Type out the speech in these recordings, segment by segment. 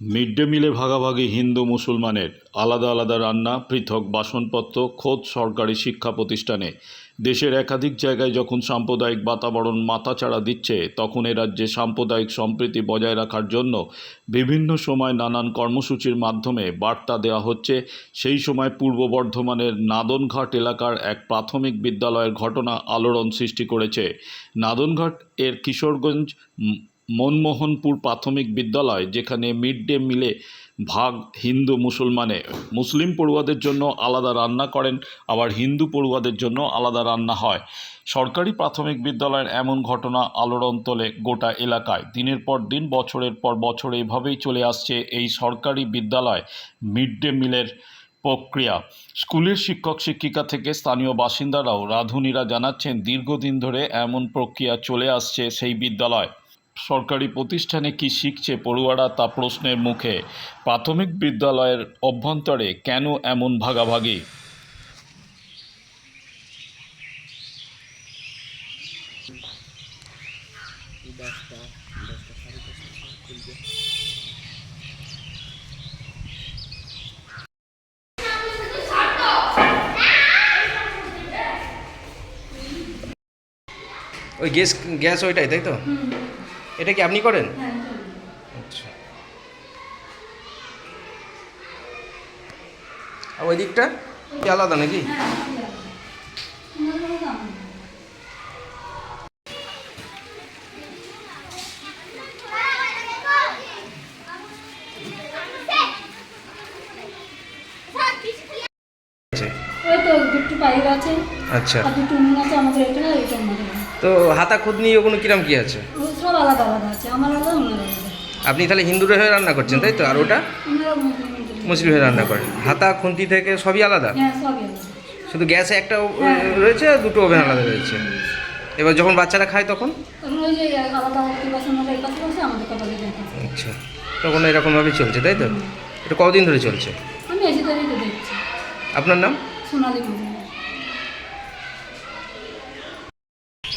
Mid day মিলে ভাগাভাগি হিন্দু মুসলমানের আলাদা আলাদা রান্না, পৃথক বাসনপত্র, খোদ সরকারি শিক্ষা প্রতিষ্ঠানে। দেশের একাধিক জায়গায় যখন সাম্প্রদায়িক বাতাবরণ মাথাচাড়া দিচ্ছে, তখন এ রাজ্যে সাম্প্রদায়িক সম্প্রীতি বজায় রাখার জন্য বিভিন্ন সময় নানান কর্মসূচির মাধ্যমে বার্তা দেওয়া হচ্ছে। সেই সময় পূর্ব বর্ধমানের নাদনঘাট এলাকার এক প্রাথমিক বিদ্যালয়ের ঘটনা আলোড়ন সৃষ্টি করেছে। নাদনঘাট এর কিশোরগঞ্জ মনমোহনপুর প্রাথমিক বিদ্যালয়, যেখানে মিড ডে মিলে ভাগ হিন্দু মুসলমানে। মুসলিম পড়ুয়াদের জন্য আলাদা রান্না করেন, আবার হিন্দু পড়ুয়াদের জন্য আলাদা রান্না হয়। সরকারি প্রাথমিক বিদ্যালয়ের এমন ঘটনা আলোড়ন তোলে গোটা এলাকায়। দিনের পর দিন, বছরের পর বছর এইভাবেই চলে আসছে এই সরকারি বিদ্যালয় মিড ডে মিলের প্রক্রিয়া। স্কুলের শিক্ষক, শিক্ষিকা থেকে স্থানীয় বাসিন্দারাও রাঁধুনিরা জানাচ্ছেন, দীর্ঘদিন ধরে এমন প্রক্রিয়া চলে আসছে সেই বিদ্যালয়। সরকারি প্রতিষ্ঠানে কি শিখছে পড়ুয়ারা তা প্রশ্নের মুখে? প্রাথমিক বিদ্যালয়ের অভ্যন্তরে কেন এমন ভাগাভাগি? ওই গ্যাস গ্যাস ওইটাই তাই তো? এটা কি আপনি করেন? আচ্ছা। আর ওই দিকটা? কি আলাদা নাকি আছে। ওই আছে। আচ্ছা। আর দুটো উনুন আছে আমাদের এটা না এটা তো হাতা খুদনি ওগুলো কিরাম কি আছে? সব আলাদা আলাদা আছে আমার আলাদা ওনার আলাদা আপনি তাহলে হিন্দুরা হয়ে রান্না করছেন তাই তো? আর ওটা? মুসলিম হয়ে রান্না করেন। হাতা খুন্তি থেকে সবই আলাদা? হ্যাঁ শুধু গ্যাসে একটা ও- রয়েছে আর দুটো ওভেন আলাদা রয়েছে? এবার যখন বাচ্চারা খায় তখন? আচ্ছা। তখন এরকমভাবেই চলছে তাই তো? এটা কতদিন ধরে চলছে? আপনার নাম? সোনালি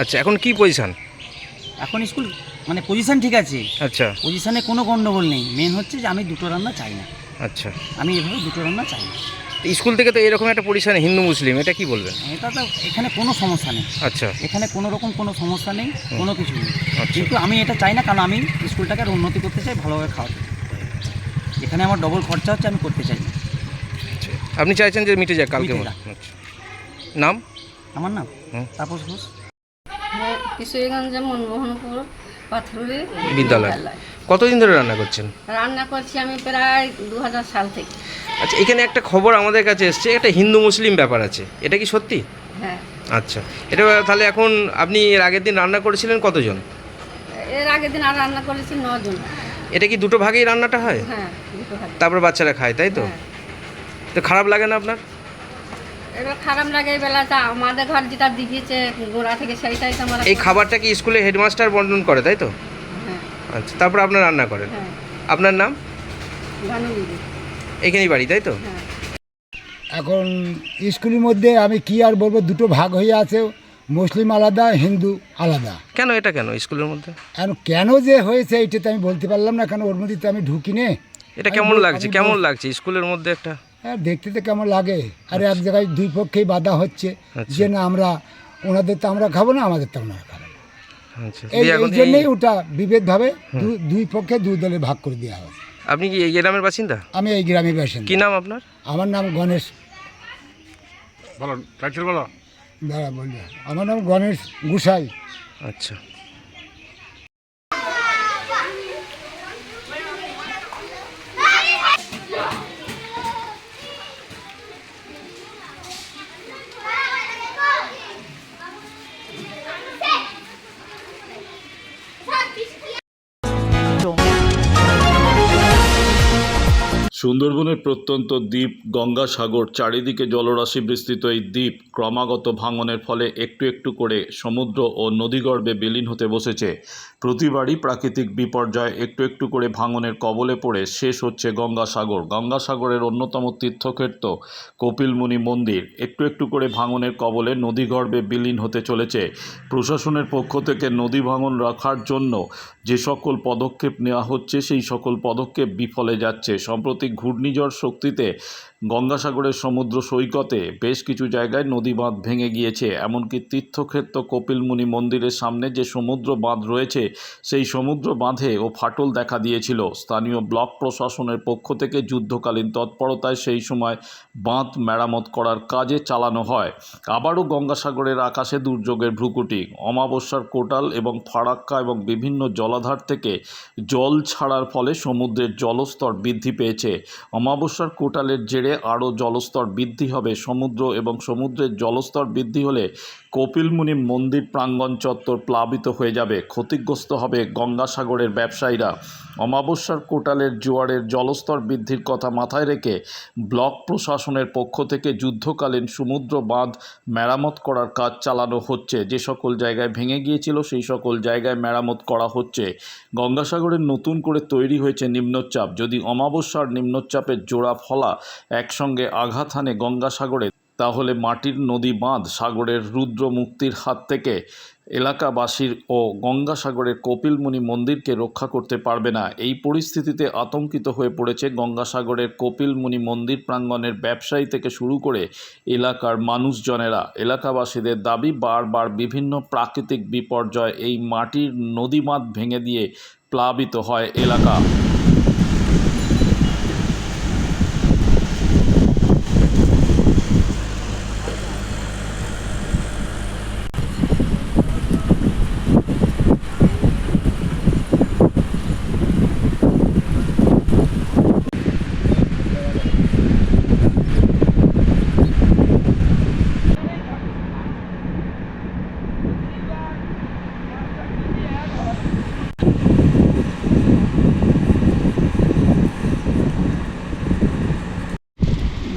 আচ্ছা এখন কি পজিশন এখন স্কুল মানে পজিশন ঠিক আছে। আচ্ছা। পজিশনে কোনো গন্ডগোল নেই। মেন হচ্ছে যে আমি দুটো রান্না চাই না। আচ্ছা। আমি এভাবে দুটো রান্না চাই না। স্কুল থেকে তো এরকম একটা পজিশন হিন্দু মুসলিম এটা কি বলবেন? এটা তো এখানে কোনো সমস্যা নেই। আচ্ছা। এখানে কোনো রকম কোনো সমস্যা নেই কোনো কিছু নেই। আচ্ছা। কিন্তু আমি এটা চাই না কারণ আমি স্কুলটাকে আর উন্নতি করতে চাই ভালোভাবে খাওয়াতে। এখানে আমার ডবল খরচা হচ্ছে আমি করতে চাই না। আচ্ছা। আপনি চাইছেন যে মিটে যাক কালকে। আচ্ছা। নাম? আমার নাম। তাপস ঘোষ। কিশোরগঞ্জে মনমোহনপুর পাথরুলি বিদ্যালয়। কতদিন ধরে রান্না করছেন? রান্না করছি আমি প্রায় দু হাজার সাল থেকে। আচ্ছা এখানে একটা খবর আমাদের কাছে এসছে একটা হিন্দু মুসলিম ব্যাপার আছে। এটা কি সত্যি? হ্যাঁ। আচ্ছা এটা তাহলে এখন আপনি এর আগের দিন রান্না করেছিলেন কতজন? এর আগের দিন আর রান্না করেছি নজন। এটা কি দুটো ভাগেই রান্নাটা হয়? হ্যাঁ তারপর বাচ্চারা খায় তাই তো? হ্যাঁ। তো খারাপ লাগে না আপনার? এবার খারাপ লাগে এই বেলাটা। আমাদের ঘর যেটা দিয়েছে গোড়া থেকে সেইটাই তো আমরা এই খাবারটা কি স্কুলে হেডমাস্টার বন্টন করে তাই তো? হ্যাঁ। আচ্ছা তারপর আপনার রান্না করেন। হ্যাঁ। আপনার নাম? এখানেই বাড়ি তাই তো? হ্যাঁ। এখন স্কুলের মধ্যে আমি কি আর বলব দুটো ভাগ হয়ে আছে। মুসলিম আলাদা হিন্দু আলাদা। কেন এটা কেন স্কুলের মধ্যে? এখন কেন যে হয়েছে এইটা তো আমি বলতে পারলাম না কেন ওর মধ্যে তো আমি ঢুকি নে এটা কেমন লাগছে কেমন লাগছে স্কুলের মধ্যে একটা? হ্যাঁ দেখতে তো কেমন লাগে। আর এক জায়গায় দুই পক্ষেই বাধা হচ্ছে আচ্ছা। যে না আমরা ওনাদের তো আমরা খাব না আমাদের তো ওনারা খাব। আচ্ছা। এই এই জন্যই ওটা বিভেদভাবে দু- দুই পক্ষে দুই দলে ভাগ করে দেওয়া হয়। আপনি কি এই গ্রামের বাসিন্দা? আমি এই গ্রামের বাসিন্দা। কি নাম আপনার? আমার নাম গণেশ। বলো টাইটেল বলো। দাঁড়া বলবে আমার নাম গণেশ গুসাই। আচ্ছা। সুন্দরবনের প্রত্যন্ত দ্বীপ, গঙ্গাসাগর, চারিদিকে জলরাশি বিস্তৃত এই দ্বীপ ক্রমাগত ভাঙনের ফলে একটু একটু করে সমুদ্র ও নদীগর্ভে বিলীন হতে বসেছে। প্রতিবারই প্রাকৃতিক বিপর্যয় একটু একটু করে ভাঙনের কবলে পড়ে শেষ হচ্ছে গঙ্গাসাগর। গঙ্গাসাগরের অন্যতম তীর্থক্ষেত্র কপিলমুনি মন্দির। একটু একটু করে ভাঙনের কবলে নদীগর্ভে বিলীন হতে চলেছে। প্রশাসনের পক্ষ থেকে নদী ভাঙন রাখার জন্য যে সকল পদক্ষেপ নেওয়া হচ্ছে, সেই সকল পদক্ষেপ বিফলে যাচ্ছে। সম্প্রতি ঘূর্ণিঝড় শক্তিতে গঙ্গাসাগরের সমুদ্র সৈকতে বেশ কিছু জায়গায় নদী বাঁধ ভেঙে গিয়েছে। এমনকি তীর্থক্ষেত্র কপিলমুনি মন্দিরের সামনে যে সমুদ্র বাঁধ রয়েছে, সেই সমুদ্র বাঁধে ও ফাটল দেখা দিয়েছিল। স্থানীয় ব্লক প্রশাসনের পক্ষ থেকে যুদ্ধকালীন তৎপরতায় সেই সময় বাঁধ মেরামত করার কাজে চালানো হয়। আবারও গঙ্গাসাগরের আকাশে দুর্যোগের ভ্রুকুটি। অমাবস্যার কোটাল এবং ফারাক্কা এবং বিভিন্ন জলাধার থেকে জল ছাড়ার ফলে সমুদ্রের জলস্তর বৃদ্ধি পেয়েছে। অমাবস্যার কোটালের জেরে আরও জলস্তর বৃদ্ধি হবে। সমুদ্র এবং সমুদ্রের জলস্তর বৃদ্ধি হলে কপিলমুনি মন্দির প্রাঙ্গণ চত্বর প্লাবিত হয়ে যাবে। ক্ষতিগ্রস্ত হবে গঙ্গাসাগরের ব্যবসায়ীরা। অমাবস্যার কোটালের জোয়ারের জলস্তর বৃদ্ধির কথা মাথায় রেখে ব্লক প্রশাসনের পক্ষ থেকে যুদ্ধকালীন সমুদ্র বাঁধ মেরামত করার কাজ চালানো হচ্ছে। যে সকল জায়গায় ভেঙে গিয়েছিল, সেই সকল জায়গায় মেরামত করা হচ্ছে। গঙ্গাসাগরের নতুন করে তৈরি হয়েছে নিম্নচাপ। যদি অমাবস্যার নিম্নচাপের জোড়া ফলা একসঙ্গে আঘাত হানে গঙ্গাসাগরে, তাহলে মাটির নদী বাঁধ সাগরের রুদ্র মুক্তির হাত থেকে এলাকাবাসীর ও গঙ্গাসাগরের কপিলমুনি মন্দিরকে রক্ষা করতে পারবে না। এই পরিস্থিতিতে আতঙ্কিত হয়ে পড়েছে গঙ্গাসাগরের কপিলমুনি মন্দির প্রাঙ্গণের ব্যবসায়ী থেকে শুরু করে এলাকার মানুষজনেরা। এলাকাবাসীদের দাবি, বারবার বিভিন্ন প্রাকৃতিক বিপর্যয় এই মাটির নদী বাঁধ ভেঙে দিয়ে প্লাবিত হয় এলাকা।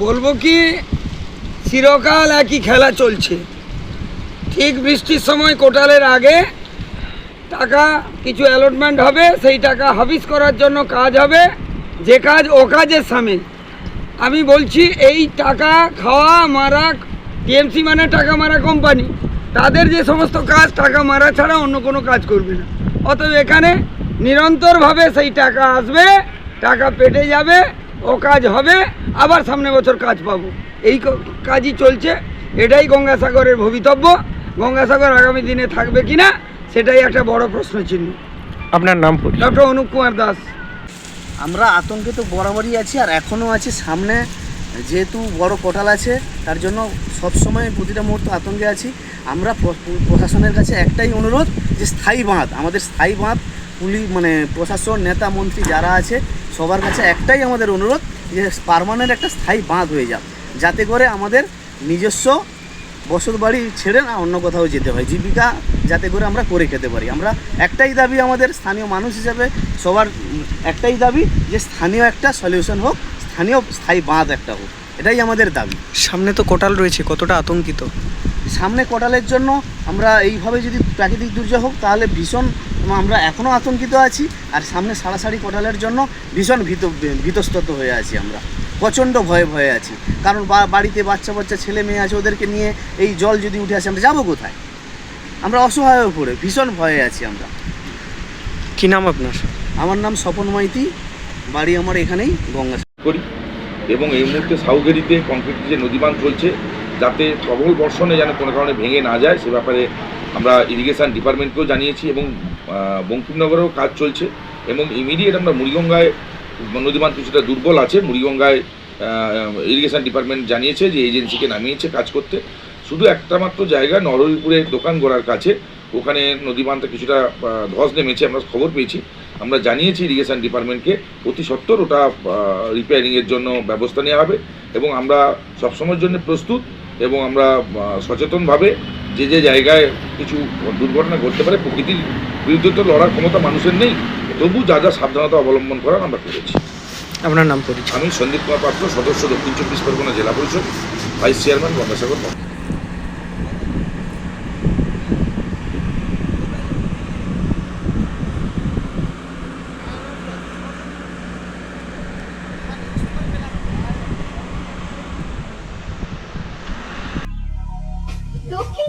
বলব কি, চিরকাল একই খেলা চলছে। ঠিক বৃষ্টির সময় কোটালের আগে টাকা, কিছু অ্যালটমেন্ট হবে, সেই টাকা হাবিস করার জন্য কাজ হবে, যে কাজ ও কাজের সামিল আমি বলছি, এই টাকা খাওয়া, মারা টিএমসি মানে টাকা মারা কোম্পানি তাদের যে সমস্ত কাজ, টাকা মারা ছাড়া অন্য কোনো কাজ করবে না। অতএব এখানে নিরন্তরভাবে সেই টাকা আসবে, টাকা পেটে যাবে ও কাজ হবে আবার সামনে বছর কাজ পাবো। এই ক- কাজই চলছে এটাই গঙ্গাসাগরের ভবিতব্য। গঙ্গাসাগর আগামী দিনে থাকবে কি না সেটাই একটা বড় প্রশ্ন চিহ্ন আপনার নাম ডক্টর অনুপ কুমার দাস। আমরা আতঙ্কে তো বরাবরই আছি আর এখনও আছি সামনে। যেহেতু বড় পোর্টাল আছে তার জন্য সবসময় প্রতিটা মুহূর্তে আতঙ্কে আছি। আমরা প্র- প্র- প্রশাসনের কাছে একটাই অনুরোধ যে স্থায়ী বাঁধ আমাদের স্থায়ী বাঁধ পুলিশ মানে প্রশাসন নেতা মন্ত্রী যারা আছে সবার কাছে একটাই আমাদের অনুরোধ যে পারমানেন্ট একটা স্থায়ী বাঁধ হয়ে যাক। যাতে করে আমাদের নিজস্ব বসত বাড়ি ছেড়ে না অন্য কোথাও যেতে হয়। জীবিকা যাতে করে আমরা করে খেতে পারি। আমরা একটাই দাবি আমাদের স্থানীয় মানুষ হিসাবে সবার একটাই দাবি যে স্থানীয় একটা সলিউশন হোক স্থানীয় স্থায়ী বাঁধ একটা হোক। এটাই আমাদের দাবি। সামনে তো কোটাল রয়েছে কতটা আতঙ্কিত? সামনে কোটালের জন্য আমরা এইভাবে যদি প্রাকৃতিক দুর্যোগ হোক তাহলে ভীষণ আমরা এখনও আতঙ্কিত আছি আর সামনে সাড়াসাড়ি কোটালের জন্য ভীষণ ভীত ভীতস্তত হয়ে আছি আমরা। প্রচণ্ড ভয়ে ভয়ে আছি। কারণ বাড়িতে বাচ্চা বাচ্চা ছেলে মেয়ে আছে ওদেরকে নিয়ে এই জল যদি উঠে আসে আমরা যাব কোথায়? আমরা অসহায় হয়ে পড়ে ভীষণ ভয়ে আছি আমরা। কি নাম আপনার? আমার নাম স্বপন মাইতি বাড়ি আমার এখানেই গঙ্গা করি এবং এই মুহূর্তে সাউগেরিতে কংক্রিট যে নদীবাঁধ চলছে যাতে প্রবল বর্ষণে যেন কোনো কারণে ভেঙে না যায় সে ব্যাপারে আমরা ইরিগেশন ডিপার্টমেন্টকেও জানিয়েছি এবং বঙ্কিমনগরেও কাজ চলছে এবং ইমিডিয়েট আমরা মুড়িগঙ্গায় নদীবাঁধ কিছুটা দুর্বল আছে, মুড়িগঙ্গায় ইরিগেশন ডিপার্টমেন্ট জানিয়েছে যে এজেন্সিকে নামিয়েছে কাজ করতে। শুধু একটা মাত্র জায়গা নরহরিপুরের দোকান গোড়ার কাছে, ওখানে নদীবাঁধটা কিছুটা ধস নেমেছে, আমরা খবর পেয়েছি। আমরা জানিয়েছি ইরিগেশন ডিপার্টমেন্টকে অতি সত্বর ওটা রিপেয়ারিংয়ের জন্য ব্যবস্থা নেওয়া হবে এবং আমরা সবসময়ের জন্য প্রস্তুত এবং আমরা সচেতনভাবে যে যে জায়গায় কিছু দুর্ঘটনা ঘটতে পারে প্রকৃতির বিরুদ্ধে তো লড়ার ক্ষমতা মানুষের নেই। তবু যা যা সাবধানতা অবলম্বন করার আমরা করেছি। আপনার নাম পরিচয়। আমি সন্দীপ কুমার পাত্র সদস্য দক্ষিণ চব্বিশ পরগনা জেলা পরিষদ ভাইস চেয়ারম্যান গঙ্গাসাগর মঠ। দক্ষিণ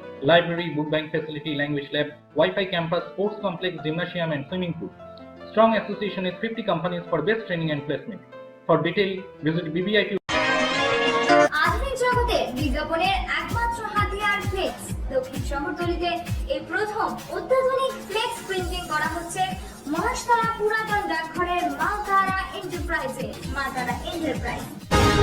library, book bank facility, language lab, Wi-Fi campus, sports complex, gymnasium, and swimming pool. Strong association with 50 companies for best training and placement. For detail, visit BBIT একমাত্র হাতিয়ার এই প্রথম করা হচ্ছে মহাশতলা পুরাতন ডাকঘরের মা তারা এন্টারপ্রাইজে মা তারা এন্টারপ্রাইজ